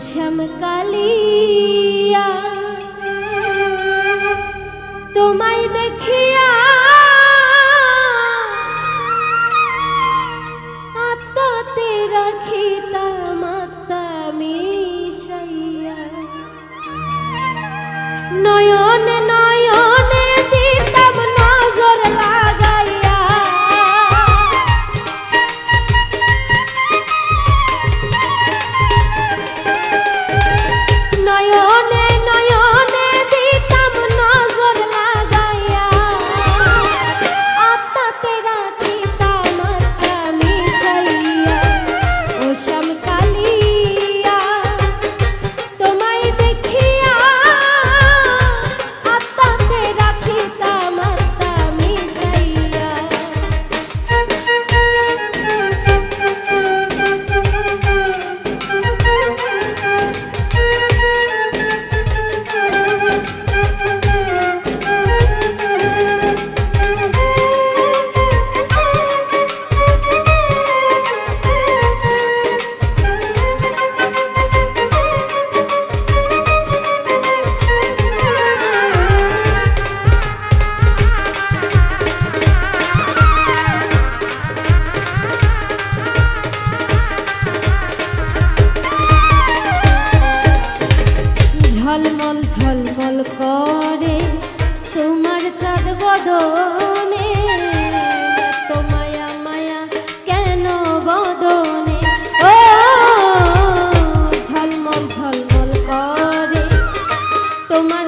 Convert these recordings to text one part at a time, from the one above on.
শ্যাম কালিয়া তোমায় দেখিয়া তোমার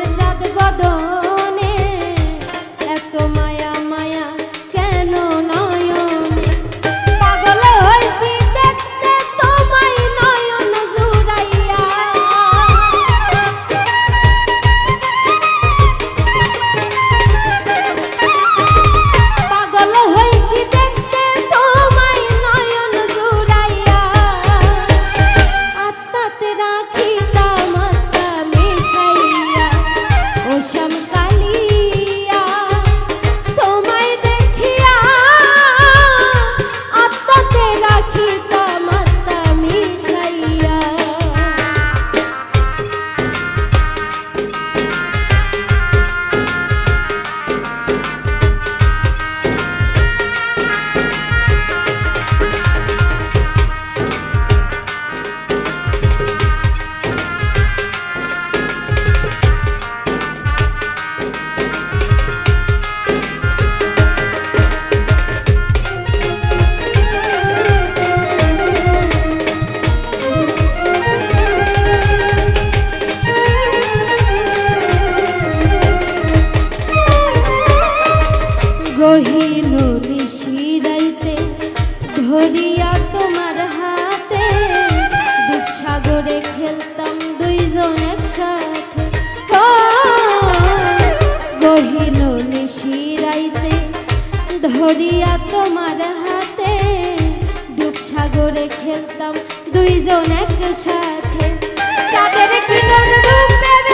ধরিয়া তোমার হাতে সাগরে খেলতাম দুইজন একসাথে গহিল নিশিরাইতে ধরিয়া তোমার হাতে ডুব সাগরে খেলতাম দুইজন একসাথে তাদের কিরণ রূপের